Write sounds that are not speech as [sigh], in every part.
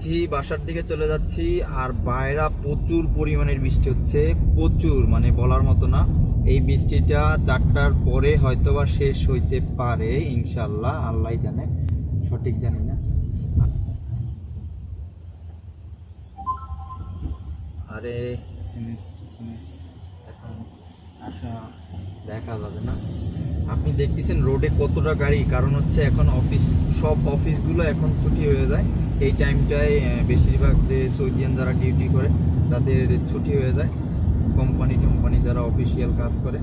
যাচ্ছি, বাসার দিকে চলে যাচ্ছি, আর বাইরা প্রচুর পরিমাণের বৃষ্টি হচ্ছে। প্রচুর মানে বলার মতো না। এই বৃষ্টিটা চারটার পরে হয়তোবা শেষ হইতে পারে ইনশাল্লাহ আল্লাহ জানে, সঠিক জানি না। আরে সিমেন্স সিমেন্স এখন আসা দেখা যাবে না। আপনি দেখতেছেন রোডে কতটা গাড়ি, কারণ হচ্ছে এখন অফিস, সব অফিসগুলো এখন ছুটি হয়ে যায়। এই টাইমটায় বেশিরভাগ যে সৌদিয়ান যারা ডিউটি করে, তাদের ছুটি হয়ে যায়। কোম্পানি টোম্পানি যারা অফিসিয়াল কাজ করে,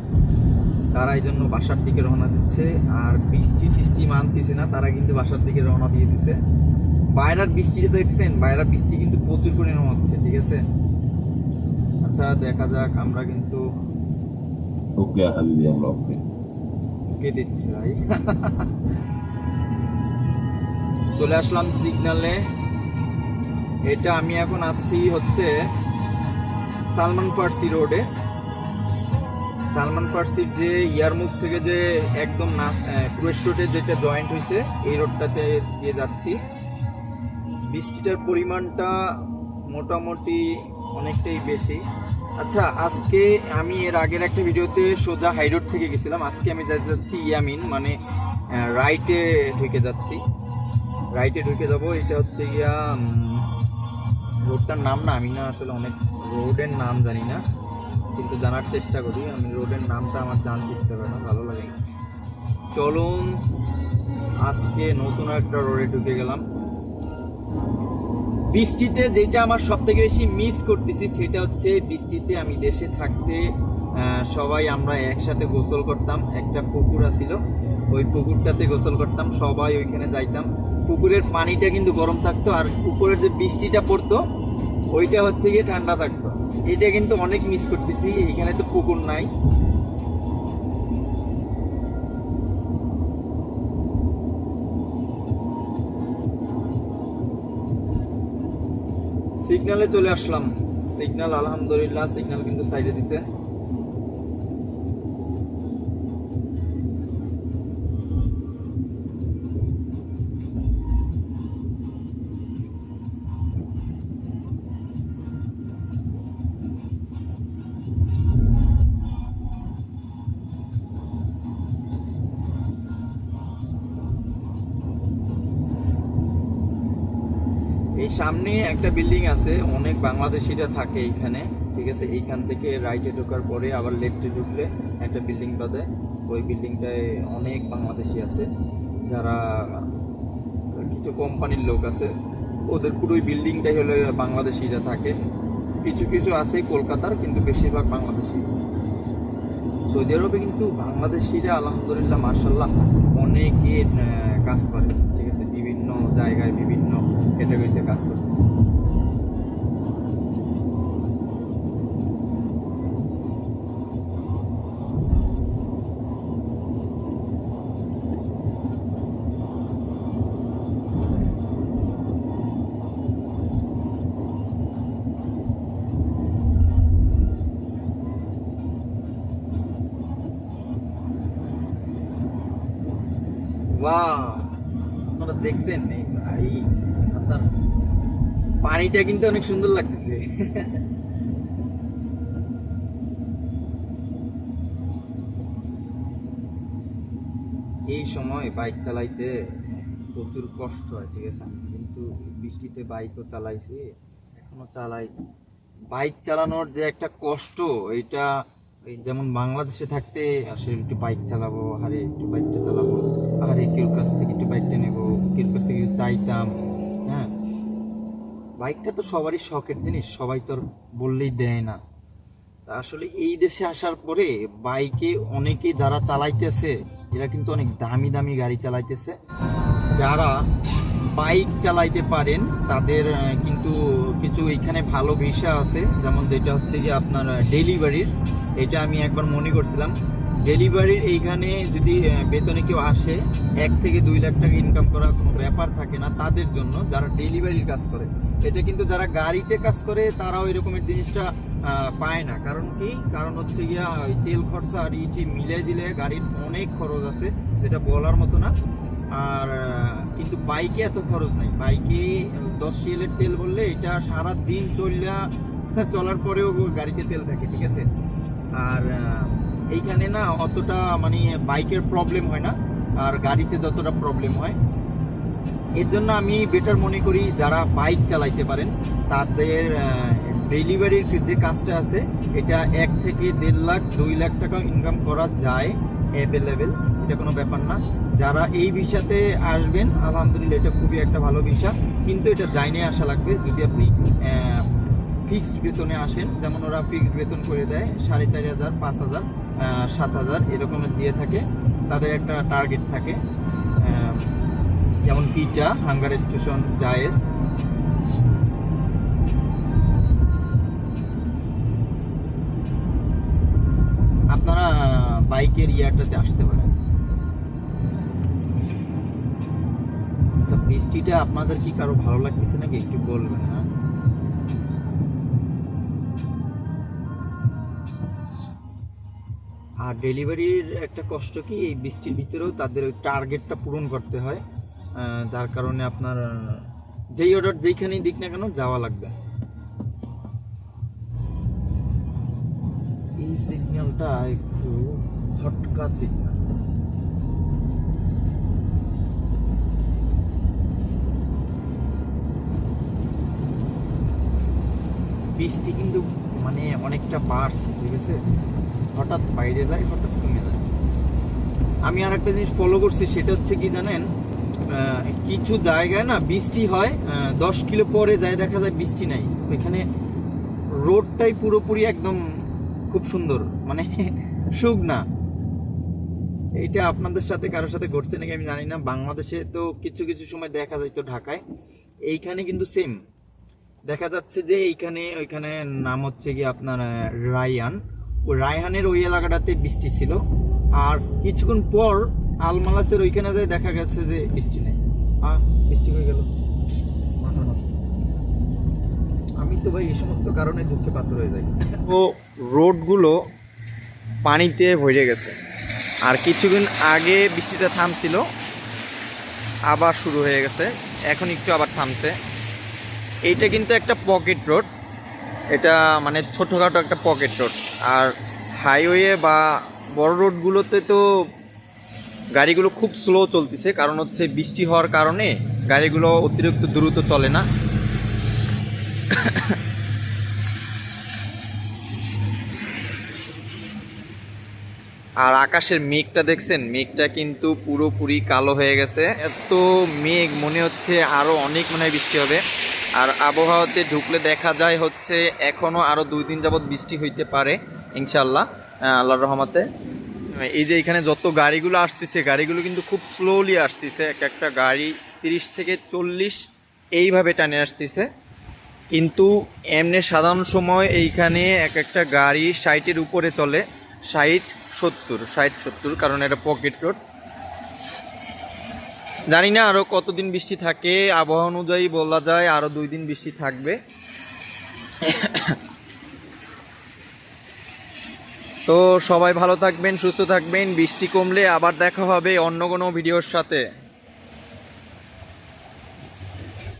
তারা এই জন্য বাসার দিকে রওনা দিচ্ছে। আর বৃষ্টি টিষ্টি মানতেছে না, তারা কিন্তু বাসার দিকে রওনা দিয়ে দিছে। বাইরের বৃষ্টিটা দেখছেন? বাইরের বৃষ্টি কিন্তু প্রচুর পরিমাণ হচ্ছে, ঠিক আছে? আচ্ছা দেখা যাক, আমরা কিন্তু ওকে হাবিবি আমরা ওকে। কে দিচ্ছে ভাই? চলে আসলাম সিগনালে। এটা আমি এখন আছি হচ্ছে সালমান ফার্সি রোডে। সালমান ফার্সির যে ইয়ারমুখ থেকে যে একদম নাস ক্রুয়েশ রোডে যেটা জয়েন্ট হয়েছে এই রোডটাতে দিয়ে যাচ্ছি। বৃষ্টিটার পরিমাণটা মোটামুটি অনেকটাই বেশি। আচ্ছা আজকে আমি এর আগের একটা ভিডিওতে সোজা হাই রোড থেকে গেছিলাম। আজকে আমি যা- যাচ্ছি ইয়ামিন মানে রাইটে ঢুকে যাচ্ছি। রাইটে ঢুকে যাব, এটা হচ্ছে গিয়া রোডটার নাম না, আমি না আসলে অনেক রোডের নাম জানি না, কিন্তু জানার চেষ্টা করি। আমি রোডের নামটা আমার জানতে ইচ্ছে করে না, ভালো লাগে। চলুন, আজকে নতুন একটা রোডে ঢুকে গেলাম। বৃষ্টিতে যেটা আমার সব থেকে বেশি মিস করতেছি সেটা হচ্ছে বৃষ্টিতে আমি দেশে থাকতে সবাই আমরা একসাথে গোসল করতাম। একটা পুকুর ছিল ওই পুকুরটাতে গোসল করতাম, সবাই ওইখানে যাইতাম। পুকুরের পানিটা কিন্তু গরম থাকতো আর উপরের যে বৃষ্টিটা পড়তো, ওইটা হচ্ছে গিয়ে ঠান্ডা থাকতো। এটা কিন্তু অনেক মিস করতেছি এইখানে তো পুকুর নাই। সিগনালে চলে আসলাম। সিগন্যাল আলহামদুলিল্লাহ সিগন্যাল কিন্তু সাইডে দিছে। এই সামনে একটা বিল্ডিং আছে, অনেক বাংলাদেশিরা থাকে এইখানে ঠিক আছে? এইখান থেকে রাইটে ঢোকার পরে আবার লেফটে ঢুকলে একটা বিল্ডিং বাদে ওই বিল্ডিংটায় অনেক বাংলাদেশি আছে, যারা কিছু কোম্পানির লোক আছে। ওদের পুরো বিল্ডিংটাই হলো বাংলাদেশিরা থাকে। কিছু কিছু আছে কলকাতার, কিন্তু বেশিরভাগ বাংলাদেশি। সৌদি আরবে কিন্তু বাংলাদেশিরা আলহামদুলিল্লাহ মার্শাল্লাহ অনেকে কাজ করে, ঠিক আছে? বিভিন্ন জায়গায় ক্যাটাগরিতে কাজ করতেছে। দেখছেন এই ভাই। পানিটা কিন্তু অনেক সুন্দর লাগতেছে। এই সময় বাইক চালাইতে প্রচুর কষ্ট হয়, ঠিক আছে? আমি কিন্তু বৃষ্টিতে বাইকও চালাইছি, এখনও চালাই। বাইক চালানোর যে একটা কষ্ট, এটা যেমন বাংলাদেশে থাকতে, আসলে একটু বাইক চালাবো আরে একটু বাইকটা চালাবো আরে কেউর কাছ থেকে একটু বাইকটা নেব কেউর কাছ থেকে চাইতাম হ্যাঁ। বাইকটা তো সবারই শখের জিনিস, সবাই তো বললেই দেয় না। তা আসলে এই দেশে আসার পরে বাইকে অনেকে যারা চালাইতেছে, এরা কিন্তু অনেক দামি দামি গাড়ি চালাইতেছে, যারা বাইক চালাইতে পারেন, তাদের কিন্তু কিছু এখানে ভালো ভিসা আছে, যেমন যেটা হচ্ছে যে আপনার ডেলিভারির, এটা আমি একবার মনে করছিলাম। ডেলিভারির এইখানে যদি বেতনে কেউ আসে, এক থেকে দুই লাখ টাকা ইনকাম করার কোনো ব্যাপার থাকে না তাদের জন্য, যারা ডেলিভারির কাজ করে। এটা কিন্তু যারা গাড়িতে কাজ করে, তারাও এরকমের জিনিসটা পায় না। কারণ কি? কারণ হচ্ছে গিয়া তেল খরচা আর ইটি মিলে দিলে গাড়ির অনেক খরচ আছে যেটা বলার মতো না। আর কিন্তু বাইকে এত খরচ নাই। বাইকে দশ সিএলের তেল বললে এটা সারা দিন চললা [laughs] চলার পরেও গাড়িতে তেল থাকে, ঠিক আছে? আর এইখানে না অতটা মানে বাইকের প্রবলেম হয় না, আর গাড়িতে যতটা প্রবলেম হয়। এর জন্য আমি বেটার মনে করি যারা বাইক চালাইতে পারেন, তাদের ডেলিভারির যে কাজটা আছে, এটা এক থেকে দেড় লাখ, দুই লাখ টাকা ইনকাম করা যায় অ্যাভেলেবেল এটা কোনো ব্যাপার না। যারা এই বিষয়তে আসবেন, আলহামদুলিল্লাহ এটা খুবই একটা ভালো বিষয় কিন্তু এটা জাইনে আসা লাগবে। যদি আপনি ফিক্সড বেতনে আসেন, যেমন ওরা ফিক্সড বেতন করে দেয়, সাড়ে চারি হাজার, পাঁচ হাজার সাত হাজার এরকমের দিয়ে থাকে। তাদের একটা টার্গেট থাকে। যেমন কিটা হাঙ্গার স্টেশন, জায়েজ। আপনারা বাইকের ইয়ারটাতে আসতে পারেন। বৃষ্টিটা আপনাদের কি কারও ভালো লাগতেছে নাকি একটু বলবেন হ্যাঁ? আর ডেলিভারির একটা কষ্ট কি, এই বৃষ্টির ভিতরেও তাদের ওই টার্গেটটা পূরণ করতে হয় যার কারণে আপনার, যেই অর্ডার যেইখানেই দিক না কেন যাওয়া লাগবে। এই সিগন্যালটা একটু খটকা সিগন্যাল বৃষ্টি কিন্তু মানে অনেকটা বাড়ছে, ঠিক আছে? হঠাৎ বাইরে যায়, হঠাৎ কমে যায়। আমি আর একটা জিনিস ফলো করছি, সেটা হচ্ছে কি জানেন? কিছু জায়গায় না বৃষ্টি হয় দশ কিলো পরে যায়, দেখা যায় বৃষ্টি নাই। ওইখানে রোডটাই পুরোপুরি একদম খুব সুন্দর মানে [laughs] শুকনা এইটা আপনাদের সাথে, কারোর সাথে ঘটছে নাকি আমি জানি না। বাংলাদেশে তো কিছু কিছু সময় দেখা যায় তো ঢাকায়। এইখানে কিন্তু সেম দেখা যাচ্ছে যে এইখানে, ওইখানে নাম হচ্ছে কি আপনার রায়ান। ও রায়হানের ওই এলাকাটাতে বৃষ্টি ছিল। আর কিছুক্ষণ পর আলমালাসের ওইখানে যায় দেখা গেছে যে বৃষ্টি নেই। আহ বৃষ্টি হয়ে গেল। মাথা নষ্ট। আমি তো ভাই এই সমস্ত কারণে দুঃখে পাত্র হয়ে যাই। ও রোডগুলো পানিতে ভরে গেছে। আর কিছুদিন আগে বৃষ্টিটা থামছিল, আবার শুরু হয়ে গেছে। এখন একটু আবার থামছে। এইটা কিন্তু একটা পকেট রোড। এটা মানে ছোটোখাটো একটা পকেট রোড। আর হাইওয়ে বা বড় রোডগুলোতে তো গাড়িগুলো খুব স্লো চলতেছে, কারণ হচ্ছে বৃষ্টি হওয়ার কারণে গাড়িগুলো অতিরিক্ত দ্রুত চলে না। আর আকাশের মেঘটা দেখছেন? মেঘটা কিন্তু পুরোপুরি কালো হয়ে গেছে। এত মেঘ, মনে হচ্ছে আরও অনেক মনে বৃষ্টি হবে। আর আবহাওয়াতে ঢুকলে দেখা যায় হচ্ছে এখনও আরও দুই দিন যাবৎ বৃষ্টি হইতে পারে ইনশাল্লাহ আল্লাহর রহমতে। এই যে এখানে যত গাড়িগুলো আসতেছে, গাড়িগুলো কিন্তু খুব স্লোলি আসতেছে। এক একটা গাড়ি তিরিশ থেকে চল্লিশ এইভাবে টানে আসতেছে। কিন্তু এমনি সাধারণ সময় এইখানে এক একটা গাড়ি ষাটের উপরে চলে, ষাট সত্তর ষাট সত্তর, কারণ এটা পকেট রোড জানি না আরও কতদিন বৃষ্টি থাকে, আবহাওয়া অনুযায়ী বলা যায় আরও দুই দিন বৃষ্টি থাকবে। তো সবাই ভালো থাকবেন, সুস্থ থাকবেন, বৃষ্টি কমলে আবার দেখা হবে অন্য কোনো ভিডিওর সাথে।